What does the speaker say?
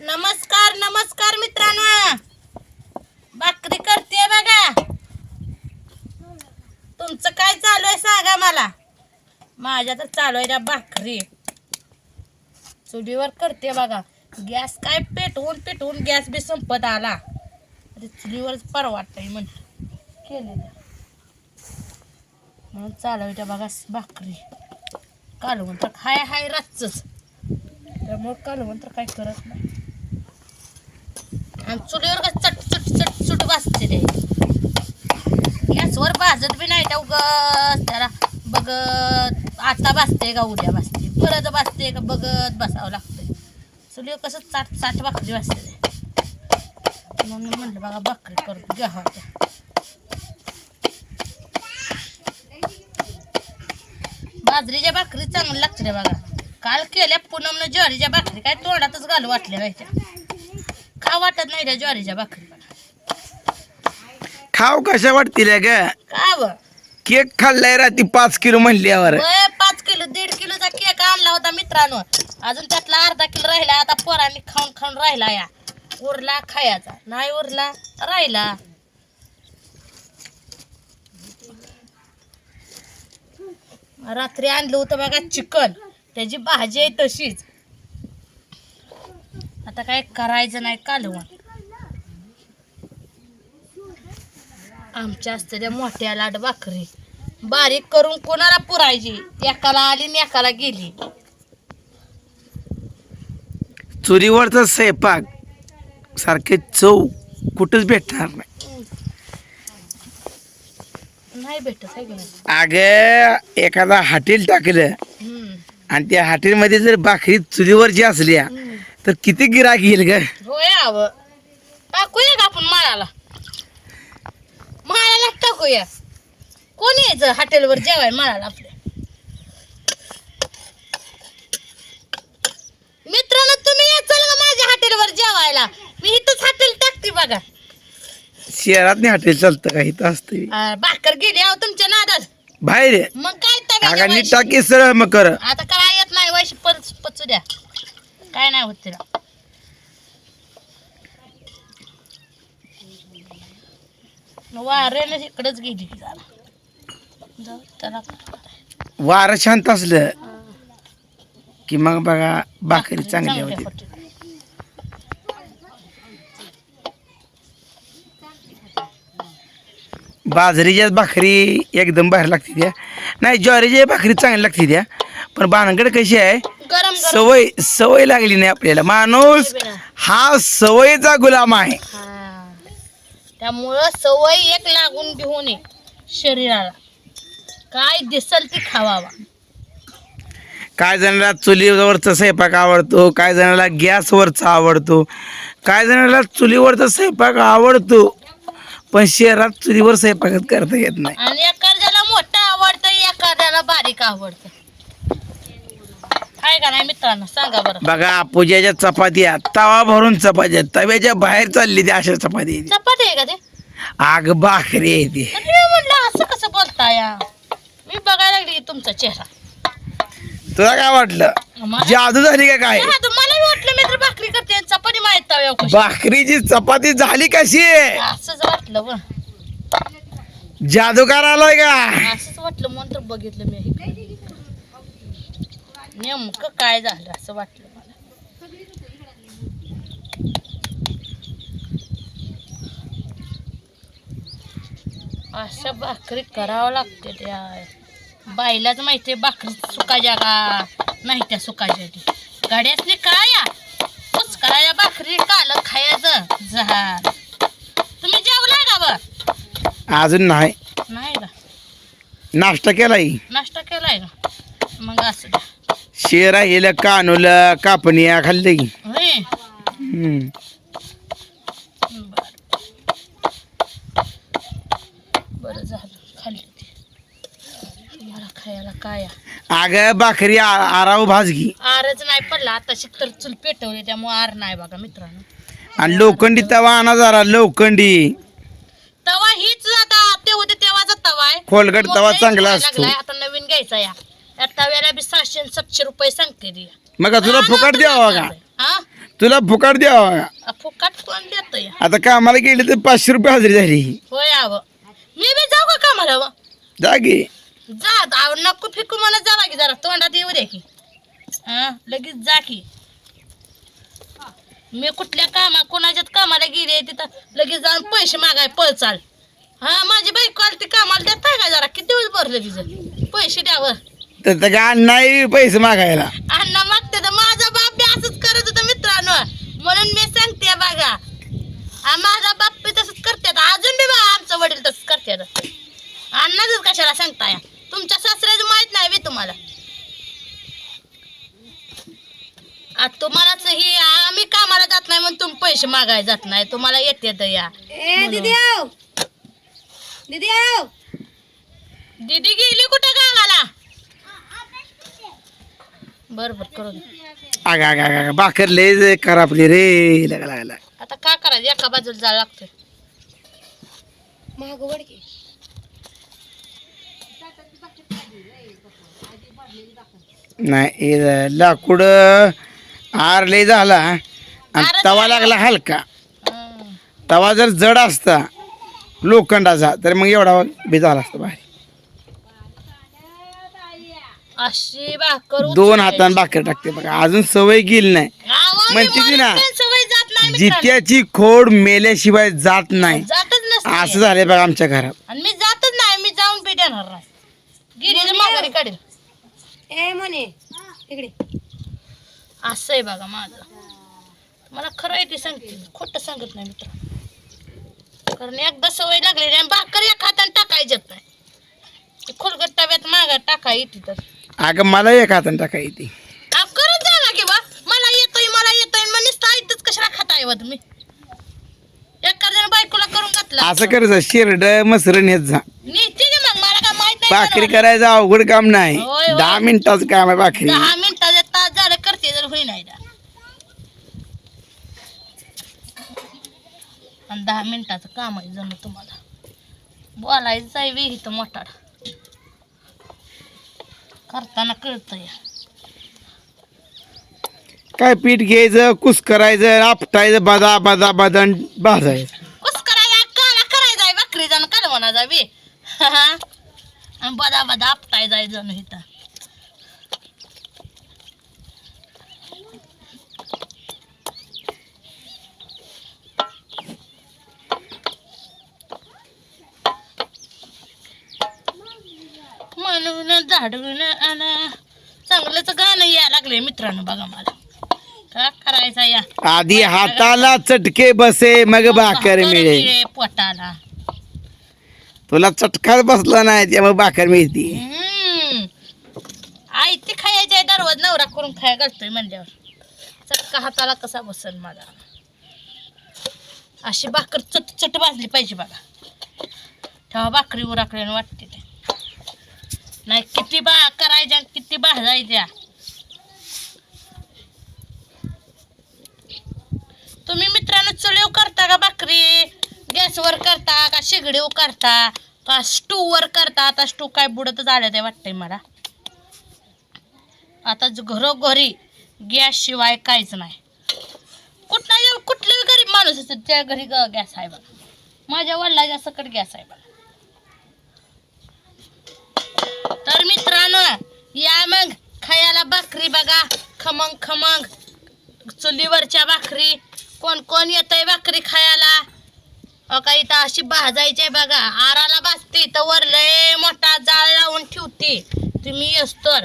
नमस्कार नमस्कार मित्रांनो. भाकरी करते बघा. तुमचं काय चालू आहे सांगा मला. माझ्या तर चालू आहे त्या भाकरी. चुलीवर करते बघा. गॅस काय पेटवून पेटवून गॅस बी संपत आला. अरे चुलीवरच परवाटतंय म्हण. केलेलं. म्हणून चालवायच्या बघा भाकरी. कालवण तर हाय हाय रातच त्यामुळं कालवण तर काय करत नाही. आणि चुलीवर का चट चट चट चुट वाजते ते. गॅसवर भाजत बी नाही त्या उगत त्याला बघत आता भाजते का उद्या भाजते? परत भाजते का बघत बसावं लागतंय. चुलीवर कसं चाट चाट भाकरी भाजते ते. म्हणून म्हणलं बघा भाकरी करून घ्यावा हो बाजरीच्या भाकरी चांगली लागते रे बघा काल केल्या पूनमनं ज्वारीच्या भाकरी काय तोंडातच घालू वाटल्या व्हायच्या वाटत नाही त्या ज्वारीच्या भाकरी. खाव कशा वाटतील ग? का केक खाल्लाय राती पाच किलो म्हणल्यावर. वय पाच किलो दीड किलोचा केक आणला होता मित्रांनो. अजून त्यातला अर्धा किलो राहिला आता पोरांनी खाऊन खाऊन राहिला या. उरला खायचा नाही उरला राहिला. रात्री आणलं होतं बघा चिकन. त्याची भाजी आहे तशीच. आता काय करायचं नाही कालवण आमच्या असते त्या मोठ्या लाट भाकरी बारीक करून कोणाला पुरायची? एकाला आली आणि एकाला गेली. चुलीवरचा स्वयंपाक सारखे चव कुठंच भेटणार नाही. नाही भेटत आहे की नाही? अग एखादा हॉटेल टाकलं हम्म. आणि त्या हॉटेलमध्ये जर भाकरी चुलीवरची असल्या हम्म. तर किती गिराक येईल ग? होय आव. टाकूया का आपण माळाला? माळाला टाकूया. कोण यायचं हॉटेलवर जेवाय माळाला आपल्या? मित्रांनो तुम्ही याचाल का माझ्या हॉटेलवर जेवायला. मी इथंच हॉटेल टाकते बघा. शहरात नाही हॉटेल चालतं का? इथं असतं आ, भाकर गेली अहो तुमच्या नादात. बाहेर आहे. मग काय अगं तव्याच्या नीट वैशी- टाकी सरळ मग कर. आता काय येत नाही वैशी पच पचू द्या. काय नाही होत तिला. वाऱ्याने इकडेच गेली जरा. त्याला. वारं शांत असलं की मग बघा भाकरी चांगली होती. बाजरीच्या भाकरी एकदम बाहेर लागते त्या. नाही ज्वारीच्या भाकरी चांगली लागते त्या. पण बाणगड कशी आहे? सवय सवय लागली नाही आपल्याला. माणूस हा सवयीचा गुलाम आहे. त्यामुळं सवय एक लागून घेऊ नये शरीराला. काय दिसल ती खावावा. काय जणाला चुलीवरचा स्वयंपाक आवडतो काय जणाला गॅसवरचा आवडतो काय जणाला चुलीवरचा स्वयंपाक आवडतो पण शहरात चुलीवर स्वयंपाकच करता येत नाही. आणि एखाद्याला मोठं आवडतं एखाद्याला बारीक आवडतं. काय का नाही मित्रांनो? सांगा बरं. बघा पूजेच्या चपात्या तवा भरून चपात्या तव्याच्या बाहेर चालली त्या अशा चपाती चपाती आहे का ते? आग भाकरी आहे ती. मी म्हणलं असं कसं बोलताय मी बघायला लागली तुमचा चेहरा. तुला काय वाटलं? मला जादू झाली का काय? हा, तर मला बी वाटलं मी तर भाकरी करते आणि चपाती माहीत कशी. भाकरीची चपाती झाली कशी? असंच वाटलं व जादूगार आलाय का? असंच वाटलं म्हणून तर बघितलं मी. नेमकं काय झालं असं वाटलं मला. अशा भाकरी करावं लागते त्या. बाईलाच माहिती आहे भाकरी सुकायच्या का नाही त्या सुकायच्या ती गाड्यासनी काय या करायच्या भाकरी काल खायचं झाड. तुम्ही जेवलाय का ब अजून नाही. नाही का? नाश्ता केलाय. नाश्ता केलाय का? मग असं द्या. शेरा हिला कानूला कापण्या खाल्ली. होय हम्म. बरं बरं झालं खाल्ली ती मला खायला काय. अगं भाकरी आ- आराव भाजगी. आरच नाही पडला आता तर चूल पेटवली त्यामुळे आर नाही बघा मित्रांनो. आणि लोखंडी तवा आणा जरा लोखंडी. तवा हीच आता ते होते तेव्हाचा तवा आहे. खोलगट तवा चांगला असतो. लागलाय, आता नवीन घ्यायचा या. या तव्याला बी सहाशे आणि सातशे रुपये सांगते ती. मग तुला फुकट द्यावा का? हा? तुला फुकाट द्यावा आ, फुकट कोण देतोय? आता कामाला गेली तर पाचशे रुपये हजेरी झाली. होय आव. मी बी जाऊ का कामाला व? जा गे जा आव नको फिकू मला जावा की जरा. तोंडात येऊ दे की. हा लगेच जा की. मी कुठल्या कामा कोणाच्यात कामाला गेले तिथं लगेच जाऊन पैसे मागाय पळ चाल. हा माझी बायको आली ती कामाला देत का जरा? किती दिवस भरलं तिचं? पैसे द्यावं तर त्या नाही पैसे मागायला. अण्णा मागते तर माझा बाप बी असंच करत होता मित्रांनो. म्हणून मी सांगते बघा. आ, माझा बाप बी तसंच करतात. अजून बी बघा आमचं वडील तसंच करतात. अण्णाच कशाला सांगताय? तुमच्या सासऱ्याचं माहीत नाही बी तुम्हाला. आ, तुम्हालाच हे आम्ही कामाला जात नाही म्हणून तुम्ही पैसे मागायला जात नाही. तुम्हाला येते तर या. ए दीदी आव दीदी आव दीदी गेली कुठे गावाला? बर बर करू दे. आग आग आग आग भाकर लय खराबली रे. लगा लागला आता काय करायचं? एका बाजूला जायला महाग वडके नाही हे लाकूड आर लय झाला. आणि तवा. लागला हलका. तवा जर जड असता लोखंडाचा तर मग एवढा बी झाला असता बाहेर. अशी भाकर दोन हाताने भाकर टाकते बघा अजून सवय गेली नाही. म्हणते ती ना, सवय जात नाही मित्रांनो. जित्याची खोड मेल्याशिवाय जात नाही. जातच नसते. असं झालंय बघा आमच्या घरात. आणि मी जातच नाही मी जाऊन बी देणार नाही. गिरीने माघारी काढेल. ए म्हणे इकडे. असं आहे बघा माझं. मला खरं आहे ते सांगते. खोटं सांगत नाही मित्र. कारण एकदा सवय लागलेली आणि भाकर एक हाताने टाकायच्यात नाही. ते खोलगट तव्यात मागा टाकाय येते तर. अगं मला एक हाताने टाकाय ती. आप करत जा ना की बा. मला येतोय मला येतोय. मग नुसतं ऐकतच कशाला खाताय व तुम्ही? बायकोला करून घातला. असं करायचं शिरड मसर नेत जा. नीती दे मग मला काय माहीत नाही भाकरी. करायचं अवघड काम नाही. होय, होय. दहा मिनिटाचं काम आहे भाकरी. दहा मिनिटाचा तास झालं करते जर होई नाही. आणि दहा मिनिटाचं काम आहे जणू तुम्हाला. बोलायचं आहे वेही तर मोठाड. करताना कळतं या काय पीठ घ्यायचं कुस करायचं आपटायचं बदा बदा बदन भाजायचं. कुस करायला काला करायचा भाकरी जण कालवणाचा बी. आणि बदा बदा आपटाय जाय जणू इथं. म्हणून झाडून आणि. चांगलंच गाणं यायला लागले मित्रांनो बघा मला. का करायचा या? आधी हाताला चटके बसे मग भाकर मिळे पोटाला. तुला चटकाच बसला नाही त्यामुळे भाकर मिळते. हम्म. आई ती खायची दररोज नवरा करून खाय घालतोय म्हणल्यावर. चटका हाताला कसा बसल मला. अशी भाकर चट चट भाजली पाहिजे बघा. तेव्हा भाकरी उराकल्यानं वाटते. नाही किती बा करायच्या किती भाजायच्या? तुम्ही मित्रांनो चुलीव करता का भाकरी? गॅसवर करता का शेगडीव करता? का स्टूवर करता? आता स्टू काय बुडतच आल्या ते वाटतंय मला. आता घरोघरी गॅस शिवाय काहीच नाही. कुठला कुठल्याही गरीब माणूस असेल त्या घरी ग- गॅस आहे बघा. माझ्या वडिलाच्या सकट गॅस आहे बघा. तर मित्रांनो या मग खायला भाकरी बघा. खमंग खमंग. चुलीवरच्या भाकरी. कोण कोण येतंय भाकरी खायला? अ का इथं अशी भाजायची आहे बघा. आराला भाजते तर वर लय मोठा जाळ लावून ठेवते. तुम्ही येस तर.